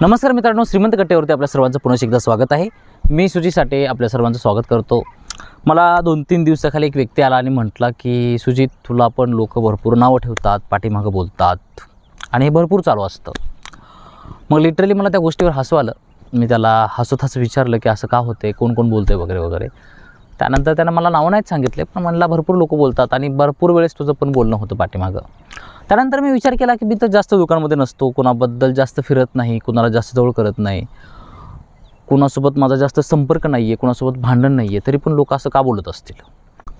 नमस्कार मित्रांनो श्रीमंत कट्ट्यावरती आपल्या सर्वांचं पुन्हा एकदा स्वागत आहे. मी सुजी साठे आपल्या सर्वांचं स्वागत करतो. मला दोन तीन दिवसाखाली एक व्यक्ती आला आणि म्हटला की सुजित तुला पण लोक भरपूर नावं ठेवतात पाठीमागं बोलतात आणि हे भरपूर चालू असतं. मग लिटरली मला त्या गोष्टीवर हसू आलं. मी त्याला हसत हसं विचारलं की असं का होते कोण कोण बोलते वगैरे वगैरे? त्यानंतर त्यानं मला नावं नाहीत सांगितले पण म्हणला भरपूर लोक बोलतात आणि भरपूर वेळेस तुझं पण बोलणं होतं पाठीमागं. त्यानंतर मी विचार केला की मी तर जास्त दुकानामध्ये नसतो. कोणाबद्दल जास्त फिरत नाही कोणाला जास्त जवळ करत नाही. कोणासोबत माझा जास्त संपर्क नाही आहे कोणासोबत भांडण नाही आहे तरी पण लोक असं का बोलत असतील?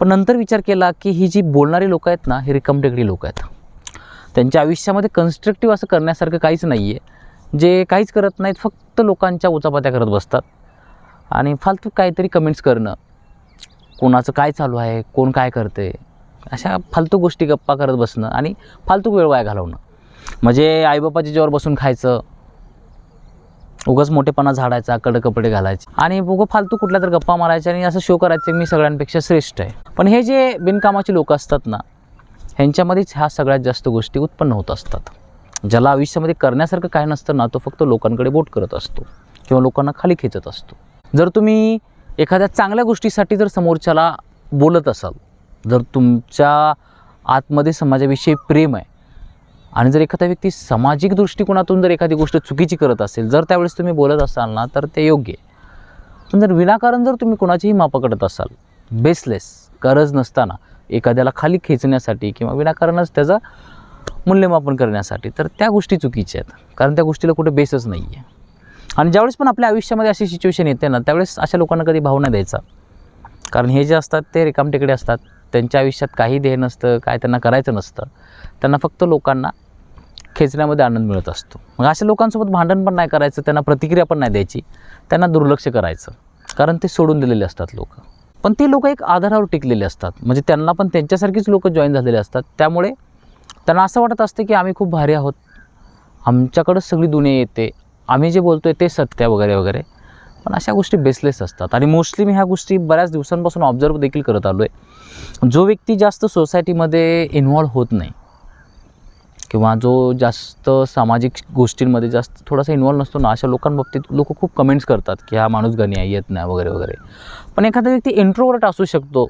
पण नंतर विचार केला की ही जी बोलणारी लोकं आहेत ना ही रिकमटेकडी लोक आहेत. त्यांच्या आयुष्यामध्ये कन्स्ट्रक्टिव्ह असं करण्यासारखं काहीच नाही आहे जे काहीच करत नाहीत फक्त लोकांच्या उचापात्या करत बसतात. आणि फालतू काहीतरी कमेंट्स करणं. कोणाचं काय चालू आहे कोण काय करते अशा फालतू गोष्टी गप्पा करत बसणं आणि फालतू वेळ वाया घालवणं. म्हणजे आईबापाच्या जेव्हा बसून खायचं उगाच मोठेपणा झाडायचा कडक कपडे घालायचे आणि उगं फालतू कुठल्या तर गप्पा मारायच्या आणि असं शो करायचे मी सगळ्यांपेक्षा श्रेष्ठ आहे. पण हे जे बिनकामाचे लोक असतात ना ह्यांच्यामध्येच ह्या सगळ्यात जास्त गोष्टी उत्पन्न होत असतात. ज्याला आयुष्यामध्ये करण्यासारखं काय नसतं ना तो फक्त लोकांकडे बोट करत असतो किंवा लोकांना खाली खेचत असतो. जर तुम्ही एखाद्या चांगल्या गोष्टीसाठी जर समोरच्याला बोलत असाल जर तुमच्या आतमध्ये समाजाविषयी प्रेम आहे आणि जर एखादा व्यक्ती सामाजिक दृष्टिकोनातून जर एखादी गोष्ट चुकीची करत असेल जर त्यावेळेस तुम्ही बोलत असाल ना तर ते योग्य आहे. पण जर विनाकारण जर तुम्ही कोणाचीही मापा करत असाल बेसलेस गरज नसताना एखाद्याला खाली खेचण्यासाठी किंवा विनाकारणच त्याचं मूल्यमापन करण्यासाठी तर त्या गोष्टी चुकीच्या आहेत. कारण त्या गोष्टीला कुठे बेसच नाही आहे आणि ज्यावेळेस पण आपल्या आयुष्यामध्ये अशी सिच्युएशन येते ना त्यावेळेस अशा लोकांना कधी भावना द्यायचा. कारण हे जे असतात ते रिकामटेकडे असतात. त्यांच्या आयुष्यात काही ध्येय नसतं काय त्यांना करायचं नसतं. त्यांना फक्त लोकांना खेचण्यामध्ये आनंद मिळत असतो. मग अशा लोकांसोबत भांडण पण नाही करायचं त्यांना प्रतिक्रिया पण नाही द्यायची त्यांना दुर्लक्ष करायचं कारण ते सोडून दिलेले असतात लोक. पण ते लोक एक आधारावर टिकलेले असतात. म्हणजे त्यांना पण त्यांच्यासारखीच लोक जॉईन झालेले असतात. त्यामुळे त्यांना असं वाटत असतं की आम्ही खूप भारी आहोत. आमच्याकडंच सगळी दुनिया येते. आम्ही जे बोलतो आहे ते सत्य वगैरे वगैरे. पण अशा गोष्टी बेसलेस असतात. आणि मोस्टली मी ह्या गोष्टी बऱ्याच दिवसांपासून ऑब्झर्व देखील करत आलो आहे जो व्यक्ती जास्त सोसायटीमध्ये इन्व्हॉल्व होत नाही किंवा जो जास्त सामाजिक गोष्टींमध्ये जास्त थोडासा इन्व्हॉल्व नसतो ना अशा लोकांबाबतीत लोक खूप कमेंट्स करतात की हा माणूस गणी आहे येत नाही वगैरे वगैरे. पण एखादा व्यक्ती इंट्रोवर्ट असू शकतो.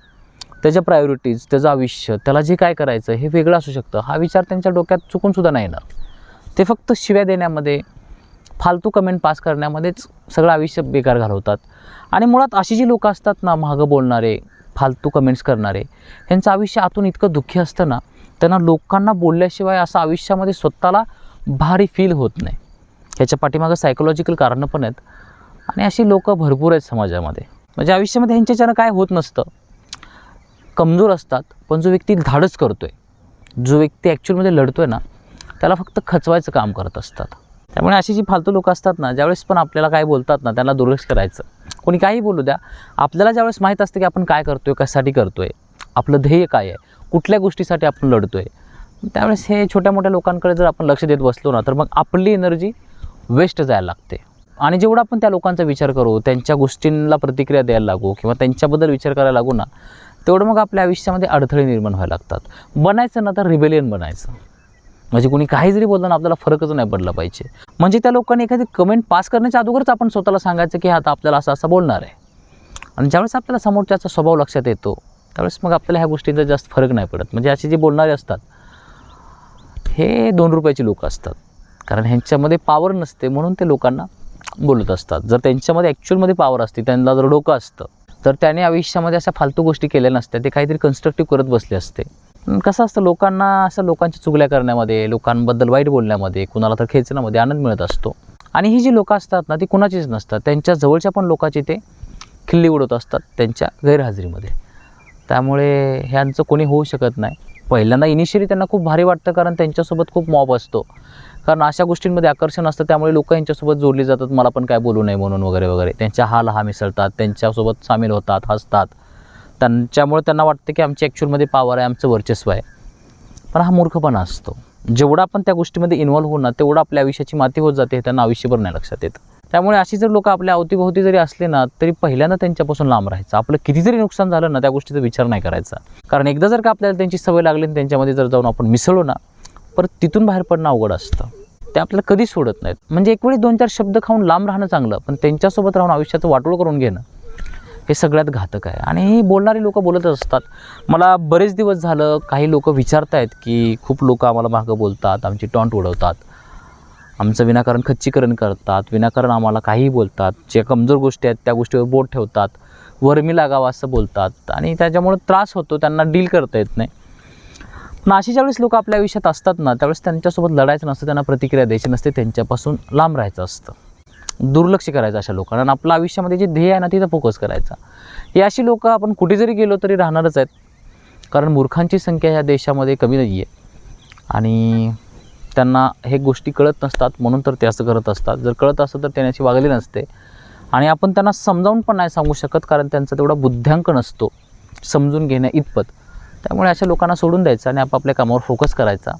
त्याच्या प्रायोरिटीज त्याचं आयुष्य त्याला जे काय करायचं हे वेगळं असू शकतं. हा विचार त्यांच्या डोक्यात चुकूनसुद्धा नाही येणार. ते फक्त शिव्या देण्यामध्ये फालतू कमेंट पास करण्यामध्येच सगळं आयुष्य बेकार घालवतात. आणि मुळात अशी जी लोकं असतात ना मागं बोलणारे फालतू कमेंट्स करणारे ह्यांचं आयुष्य आतून इतकं दुःखी असतं ना त्यांना लोकांना बोलल्याशिवाय असं आयुष्यामध्ये स्वतःला भारी फील होत नाही. ह्याच्या पाठीमागं सायकोलॉजिकल कारणं पण आहेत. आणि अशी लोकं भरपूर आहेत समाजामध्ये. म्हणजे आयुष्यामध्ये ह्यांच्याच्यानं काय होत नसतं. कमजोर असतात पण जो व्यक्ती धाडस करतो आहे जो व्यक्ती ॲक्च्युअलमध्ये लढतो आहे ना त्याला फक्त खचवायचं काम करत असतात. त्यामुळे अशी जी फालतू लोक असतात ना ज्यावेळेस पण आपल्याला काय बोलतात ना त्यांना दुर्लक्ष करायचं. कोणी काही बोलू द्या आपल्याला ज्यावेळेस माहीत असतं की आपण काय करतो आहे कशासाठी करतो आहे आपलं ध्येय काय आहे कुठल्या गोष्टीसाठी आपण लढतो आहे त्यावेळेस हे छोट्या मोठ्या लोकांकडे जर आपण लक्ष देत बसलो ना तर मग आपली एनर्जी वेस्ट जायला लागते. आणि जेवढा आपण त्या लोकांचा विचार करू त्यांच्या गोष्टींना प्रतिक्रिया द्यायला लागू किंवा त्यांच्याबद्दल विचार करायला लागू ना तेवढं मग आपल्या आयुष्यामध्ये अडथळे निर्माण व्हायला लागतात. बनायचं ना तर रिबेलियन बनायचं. म्हणजे कोणी काही जरी बोललं ना आपल्याला फरकच नाही पडला पाहिजे. म्हणजे त्या लोकांनी एखादी कमेंट पास करण्याच्या अगोदरच आपण स्वतःला सांगायचं की आता आपल्याला असं असं बोलणार आहे. आणि ज्यावेळेस आपल्याला समोरच्याचा स्वभाव लक्षात येतो त्यावेळेस मग आपल्याला ह्या गोष्टींचा जास्त फरक नाही पडत. म्हणजे असे जे बोलणारे असतात हे दोन रुपयाचे लोक असतात. कारण ह्यांच्यामध्ये पावर नसते म्हणून ते लोकांना बोलत असतात. जर त्यांच्यामध्ये ॲक्च्युअलमध्ये पावर असते त्यांना जर डोकं असतं तर त्याने आयुष्यामध्ये अशा फालतू गोष्टी केल्या नसत्या. ते काहीतरी कन्स्ट्रक्टिव्ह करत बसले असते. कसं असतं लोकांना असं लोकांच्या चुगल्या करण्यामध्ये लोकांबद्दल वाईट बोलण्यामध्ये कुणाला तर खेचण्यामध्ये आनंद मिळत असतो. आणि ही जी लोकं असतात ना ती कुणाचीच नसतात. त्यांच्या जवळच्या पण लोकांची ते खिल्ली उडवत असतात त्यांच्या गैरहजेरीमध्ये. त्यामुळे ह्यांचं कोणी होऊ शकत नाही. पहिल्यांदा इनिशियली त्यांना खूप भारी वाटतं कारण त्यांच्यासोबत खूप मॉब असतो. कारण अशा गोष्टींमध्ये आकर्षण असतं त्यामुळे लोक यांच्यासोबत जोडली जातात मला पण काय बोलू नये म्हणून वगैरे वगैरे. त्यांच्या हाल हा मिसळतात त्यांच्यासोबत सामील होतात हसतात. त्यांच्यामुळे त्यांना वाटतं की आमची ॲक्च्युअलमध्ये पावर आहे आमचं वर्चस्व आहे. पण हा मूर्खपणा असतो. जेवढा आपण त्या गोष्टीमध्ये इन्व्हॉल्व्ह होणार तेवढं आपल्या आयुष्याची माती होत जाते हे त्यांना आयुष्यभर नाही लक्षात येत. त्यामुळे अशी जर लोक आपल्या अवतीभोवती जरी असले ना तरी पहिल्यांदा त्यांच्यापासून लांब राहायचं. आपलं किती जरी नुकसान झालं ना त्या गोष्टीचा विचार नाही करायचा. कारण एकदा जर का आपल्याला त्यांची सवय लागली आणि त्यांच्यामध्ये जर जाऊन आपण मिसळलो ना परत तिथून बाहेर पडणं अवघड असतं. ते आपल्याला कधीच सोडत नाहीत. म्हणजे एक वेळी दोन चार शब्द खाऊन लांब राहणं चांगलं पण त्यांच्यासोबत राहून आयुष्याचं वाटोळ करून घेणं हे सगळ्यात घातक आहे. आणि ही बोलणारी लोक बोलतच असतात. मला बरेच दिवस झालं काही लोक विचारत आहेत की खूप लोक आम्हाला मागं बोलतात आमची टॉन्ट उडवतात. आमचं विनाकारण खच्चीकरण करतात विनाकारण आम्हाला काहीही बोलतात. ज्या कमजोर गोष्टी आहेत त्या गोष्टीवर बोट ठेवतात वर्मी लागावं असं बोलतात. आणि त्याच्यामुळे त्रास होतो त्यांना डील करता येत नाही. पण अशी ज्यावेळेस लोक आपल्या आयुष्यात असतात ना त्यावेळेस त्यांच्यासोबत लढायचं नसतं त्यांना प्रतिक्रिया द्यायची नसते त्यांच्यापासून लांब राहायचं असतं. दुर्लक्ष करायचं अशा लोकांना. आणि आपल्या आयुष्यामध्ये जे ध्येय आहे ना तिथं फोकस करायचा. हे अशी लोकं आपण कुठे जरी गेलो तरी राहणारच आहेत. कारण मूर्खांची संख्या ह्या देशामध्ये कमी नाही आहे आणि त्यांना हे गोष्टी कळत नसतात म्हणून तर ते असं करत असतात. जर कळत असतं तर त्यांनी अशी वागली नसते. आणि आपण त्यांना समजावून पण नाही सांगू शकत कारण त्यांचा तेवढा बुद्ध्यांक नसतो. समजून घेण्या इतपत. त्यामुळे अशा लोकांना सोडून द्यायचं आणि आपापल्या कामावर फोकस करायचा.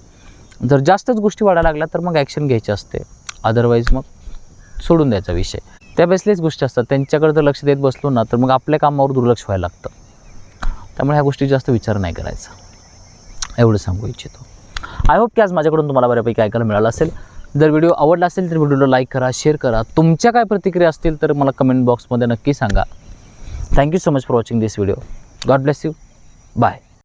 जर जास्तच गोष्टी वाढायला लागल्या तर मग ॲक्शन घ्यायची असते. अदरवाईज मग सोडून द्यायचा विषय. त्या बेसलेच गोष्टी असतात. त्यांच्याकडे जर लक्ष देत बसलो ना तर मग आपल्या कामावर दुर्लक्ष व्हायला लागतं. त्यामुळे ह्या गोष्टी जास्त विचार नाही करायचा. एवढं सांगू इच्छितो. आय होप की आज माझ्याकडून तुम्हाला बऱ्यापैकी ऐकायला मिळालं असेल. जर व्हिडिओ आवडला असेल तर व्हिडिओला लाईक करा शेअर करा. तुमच्या काय प्रतिक्रिया असतील तर मला कमेंट बॉक्समध्ये नक्की सांगा. Thank you so much for watching this video God bless you bye